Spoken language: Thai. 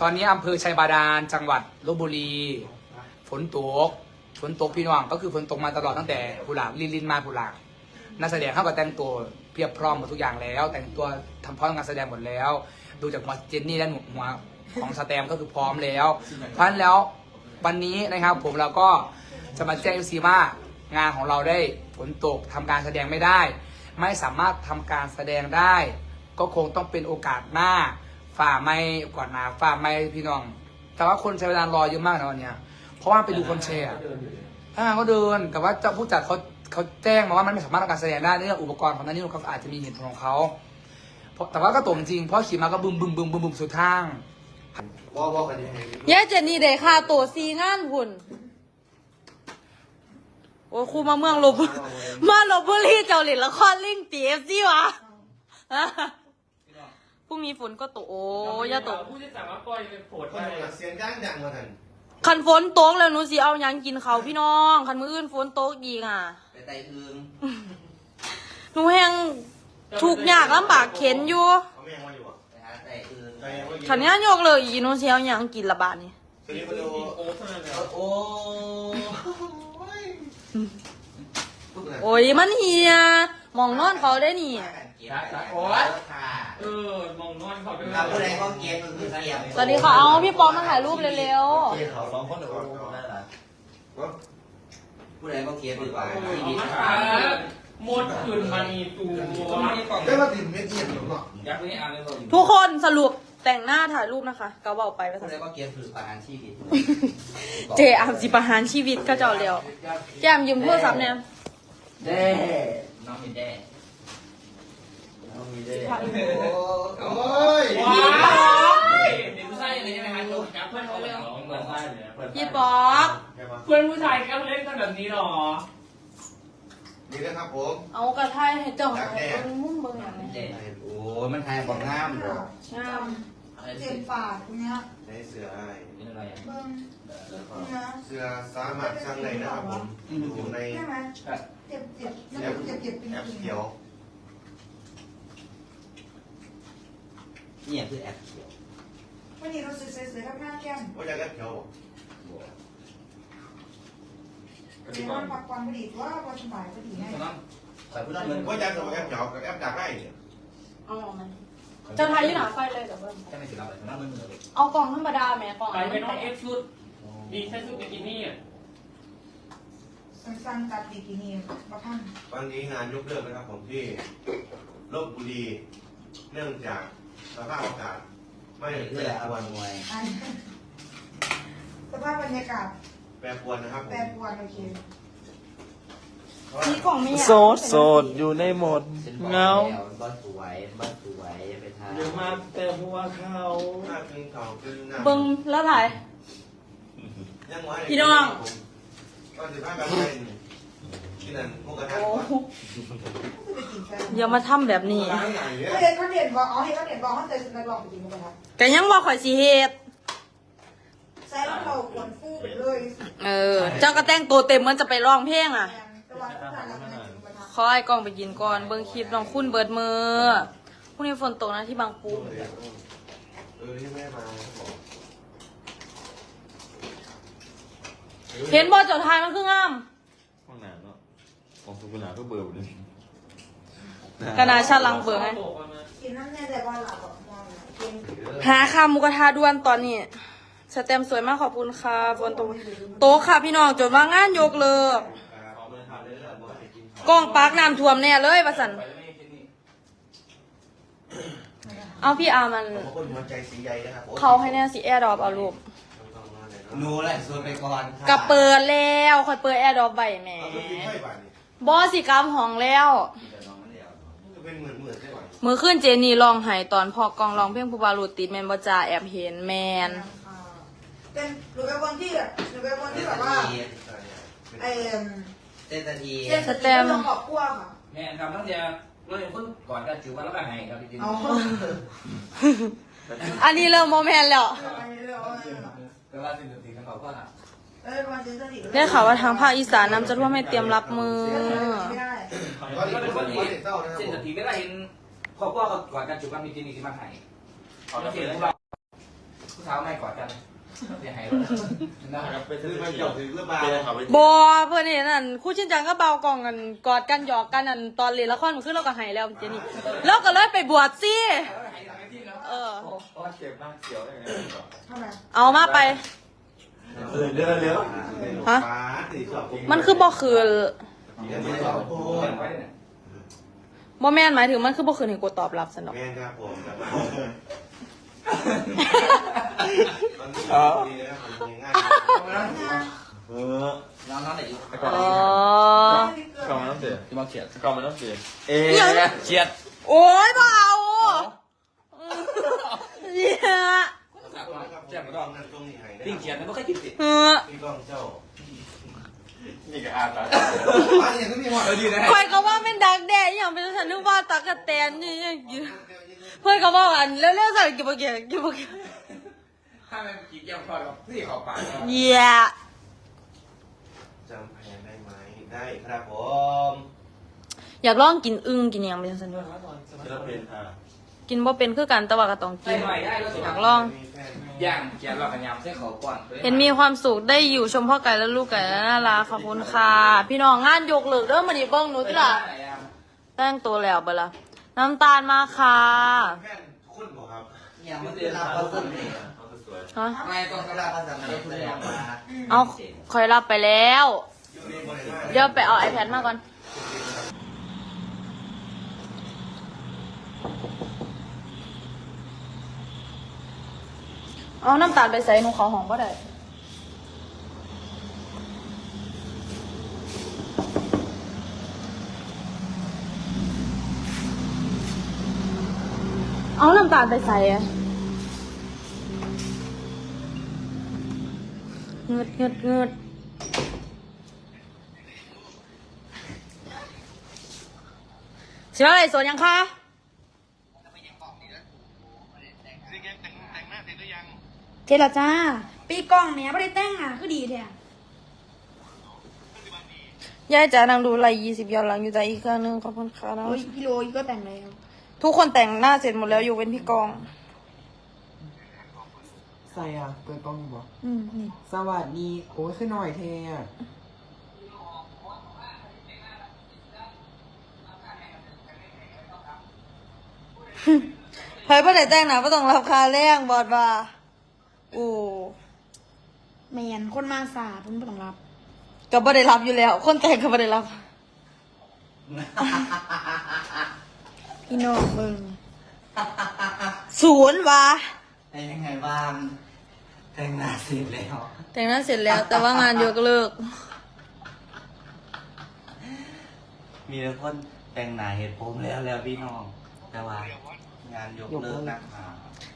ตอนนี้อำเภอชัยบาดาลจังหวัดลบบุรี ฝนตก ฝนตกพี่น้องก็คือฝนตกมาตลอดตั้งแต่ผู้หลาลินลินมาผู้หลานักแสดงเข้ากับแต่งตัวเพียบพร้อมหมดทุกอย่างแล้ว แต่งตัวทำพร้อมงานแสดงหมดแล้ว ดูจากหัวเจนนี่และหัวของสแตมก็คือพร้อมแล้ว เพราะฉะนั้นแล้ววันนี้นะครับผมเราก็จะมาแจ้งซีว่างานของเราได้ฝนตกทำการแสดงไม่ได้ ไม่สามารถทำการแสดงได้ ก็คงต้องเป็นโอกาสหน้า ฝ่าไม่ก่อนหนาฝ่าไม่พี่น้อง แต่ว่าคนใช้เวลารอเยอะมากนะวันเนี้ยเพราะว่าไปดูคนแชร์อะอ่าก็เดินแต่ว่าเจ้าผู้จัดเขาเขาแจ้งมาว่ามันไม่สามารถทำการแสดงได้เนื่องอุปกรณ์ของนั้นนี่เขาอาจจะมีเหตุผลของเขาเพราะแต่ว่าก็ตรงจริงเพราะขี่มาก็บึมบึมบึมบึมบึมสุดทางว่าว่ากันยังไงยายเจนนี่ได้ค่าตัวซีงานหุ่นโอ้ครูมาเมืองลบมาลบบุรีเจ้าหลินละครลิงตีเอฟซีวะ ฮะพรุ่งนี้ฝนก็ตกโอ้ยอย่าตกผู้ที่สามารถปล่อยเป็นโผล่คนหลักเสียงดังดังมาทันคันฝนตกแล้วหนูสิเอาหยังกินเขาวพี่น้องคันมืออื่นฝนตกอีกอะ ไปไต่อึงหนูแหงถูกข์ยากลำบากเข็นอยู่เขาไม่ยังว่าอยู่อะไปหาไต่อึงใครยังว่าอยู่คันนี้ยกเลยอีกหนูสิเอาหยังกินละบาดนี่สวัสดีคุณดูโอ้เท่านั้นเลยโอ้โอ้ยมันเฮียห มองนอนเขาได้นี่โอ้ยค่ะเออมองนอนเขาไปเราผู้ใดก็เก็บก็คือเก็บสวัสดีค่ะเอาพี่ปอมมาถ่ายรูปเร็วเกี่ยวเขาสองคนเดี๋ยวผู้ใดก็เก็บดีกว่าโอ้ยชีเอาวิตมาขายหมดคืนมานีตูได้มาติดเม็ดเทียนหรือเปล่ายักษ์นี่อ่านเลยๆ ทุกคนสรุปแต่งหน้าถ่ายรูปนะคะเกาเบาไปไปผู้ใดก็เก็บคือประหารชีวิตเจอามสิประหารชีวิตก็เจ้าเร็วแก้มยืมโทรศัพท์เนี่ย เด้ น้องมีเด้น้องมีเด้โอ้ยว้ายเด็กผู้ชายเลยใช่ไหมคะโดนจับเพื่อนเขาเลยพี่ป๊อกแกมาเพื่อนผู้ชายก็เล่นกันแบบนี้หรอดีนะครับผม เอากระทายให้เจ้าของคนมุ่งเบิ่งอย่างนี้เด้โอ้ยมันไทยบอกงามหรองาม เจ็บปากเนี้ยในเสืออะไรเป็นอะไรอะเบิ้งเนี้ยเสือสามารถสร้างได้นะครับผมอยู่ในใช่ไหมเจ็บเจ็บแอปเจ็บเจ็บจริงแอปจริงเขียวนี่คือแอปเขียววันนี้เราซื้อซื้อซื้อข้างหน้าแก้มว่าจะแอปเขียวเดี๋ยวมันปักความพอดีว่าวันสบายพอดีไง ใส่ผู้ใดว่าจะแอปเขียวกับแอปจากได้เนี่ย เอาออกมาเจ้าทายยี่หนาไฟเลยเดี๋ยวเบิ่งจะไม่สิเราแต่นั่งมือเลยเอากล่องธรรมดาแหม่กล่องไปเป็นน้องเอฟชุดดีใช้ชุดบิกินี่อะสั้นๆตัดบิกินี่มาพันวันนี้งานยกเลิกนะครับผมที่ลบบุรี เนื่องจากสภาพอากาศไม่ไม่แปเพื่รอปเอารวนมวยอันสภาพบรรยากาศ แปรปรวนนะครับผแปรมปรวนโอเค มีกล่องไม่อยากโสดโสดอยู่ในโหมดเงาบ้านสวยบ้านสวยไปทานเดี๋ยวมาแต่หัวเขาหน้ากินเขากินหน้าเบิ่งแล้วถ่ายยังไงพี่น้องก็สิบห้าแบบเป็นที่นั่นพวกกระทะโอ้ก่อนไปกินแฟนอย่ามาทำแบบนี้ร้านไหนเนี่ยเขาเห็นเขาเด่นบอกอ๋อเห็นเขาเด่นบอกเขาใจสุดในบอกไปกินกันนะแต่ยังว่าข่อยสิเฮ็ดใส่แล้วเราขวนฟูไปเลย เออ เจ้าก็แต่งตัวเต็มเหมือนจะไปร้องเพลงอะ ขอให้กล้องไปกินก่อน เบิ่งคลิปน้องคุณเบิดมือพรุ่งนี้ฝนตกนะที่บางปูเออที่แม่มาบอกเห็นบอลจดทายมันคืองามห้องน้ำเนาะของสุกุลาก็เบื่อหมดเลยกนาชาลังเบิงไงตกมากินน้ำแน่แต่ว่าหลับอะนอนกินหาค่าหมุกระทาด่วนตอนนี้สเต็มสวยมากขอบคุณค่ะฝนตกโต๊ะค่ะพี่น้องจดว่างานยกเลิก กล้องปากน้ำท่วมแน่เลยประสัน เอาพี่อามันขอบคุณหัวใจสีใหญ่นะครับผมเขาให้แน่สิแอร์ดรอปเอารูปหนูแหละส่วนไปก่อนกับเปิดแล้วคอยเปิดแอร์ดรอปใบแหมเอาไปกินไข่บ้านนี่บอสิกรรมห้องแล้วจะเป็นเหมือนเหมือนใช่ไหมมือขึ้นเจนี่ลองไห้ตอนพอกองร้องเพลงผู้บารูติดแมนบจาแอบเห็นแมน เป็นหรือเป็นคนที่แบบหรือเป็นคนที่แบบว่าไอ้ เต้นนาทีเจ็บสเต็มขอบขั้วค่ะแม่ทำตั้งแต่เราเป็นคนก่อนกันถือว่าแล้วก็ให้ครับจริงเอาอันนี้เริ่มโมแมนแล้ว แต่ว่าสิ่งสิ่งเขาก็เออวันเจนสติได้ข่าวว่าทางภาคอีสานน้ำจะท่วมให้เตรียมรับมือ ไม่ได้ก็เป็นคนที่เศร้านะครับเส้นผมนาทีไม่ได้เห็นครอบครัวเขาก่อนกันถือว่ามีจริงมีมาให้เขาจะเห็นพวกเราสาวไม่กอดกัน เสียหายนะครับไปซื้ซื้ออมามาจจบบถึงหรือเปล่าเป็นเขาไปบอเพื่อนเห็นนั่นคู่ชินจังก็เบากองกันกอดกันหยอกกันนั่นตอนเรียนละครมันขึ้นเราก็หายแล้วเจนี่แล้วก็เลยไปบวชสิเออเพราะว่าเจ็บมากเสียวได้ไงทำไมเอามาไปเออเร็วเร็วฮะฟ้าสีชอบมันคือบ่คืนเดี๋ยวสองคนบ่แม่นหมายถึงมันคือบ่คืนให้กูตอบรับสนองแม่นครับผมครับ เออดีนะครับผมง่ายเออน้องน้องไหนอยู่แต่ก่อนอ๋อก่อนมันต้องเสียที่มาเขียนก่อนมันต้องเสียเอ๊ะเขียดโอ้ยบ่เอาเนี่ยแจ่มกล้องนั่นตรงนี้ให้ปิ้งเขียดมันไม่ค่อยกินสิเออพี่กล้องเจ้านี่ก็อาตาบ้านนี้มีหมดเออดีนะคอยก็ว่าเป็นดักแด้อย่างเป็นฉันนึกว่าตากระแตนนี่อยังกินเพื่อนก็บอกอันเร็วๆใส่งกิบเกียกิบเกีย ถ้ามันกินแก้วทอดกับพี่ขอบปากเยี่ยจำแพงได้ไหมได้ครับผมอยากลองกินอึ่งกินอหย่างเป็นฉันด้วยศิลปินอะกินบ่เป็นคือกันแต่ว่าก็ต้องใส่กิน หน่อยได้ก็สิอยากลอง มีแฟนย่างเขียดเรากันยำเส้นขอก่อนเห็นมีความสุขได้อยู่ชมพ่อไก่และลูกไก่และน่ารักขอบคุณค่ะ พี่น้องงานยกเลิกเด้อมาดิเบิ้งหนูติล่ะแต่งตัวแล้วเบดละน้ำตาลมาค่ะแฟนคุณบอกครับอย่างมันคือรับเขาสุดเลยเขาสวย ฮะไม่ต้องกระรัดาบษภาษาอังกฤษเลยมาเอาคอยรับไปแล้วอยู่ในบริษัทเดี๋ยวไปเอา iPad มาก่อนเอาน้ำตาลไปใส่หนูขอหอมก็ได้เอาน้ำตาลไปใส่อะ เงืดเงืดเงืดสิว่าอะไรสวนยังคะเจรจ้า ปีกล้องเนี่ยไม่ได้แต่งอะ คือดีแท้ยายจ๋านางดูไลยี่สิบย้อนหลังอยู่ใจอีกครั้งหนึงขอบคุณค่ะนะโอ้ยพี่โรยก็แต่งแล้ว ทุกคนแต่งหน้าเสร็จหมดแล้วอยู่เป็นพี่กอง ใส่อะ เปิดกล้องบอกอืมนี่สวัสดี โอ้ยขึ้นหน่อยเทอะใครบ่ได้แต่งหน้าบ่ต้องรับค่าแรงบอดว่าโอ้แมนคนมาสาเพิ่นบ่ต้องรับก็บ่ได้รับอยู่แล้ว คนแต่งก็บ่ได้รับ พี่น้องเบิ่งศูนย์วะเป็นยังไงบ้าง แต่งหน้าเสร็จแล้ว แต่งหน้าเสร็จแล้ว แต่ว่างานยกเลิก มีแต่คนแต่งหน้าเห็ดผมแล้วแล้วพี่น้อง แต่ว่างานยกเลิกนะคะใช่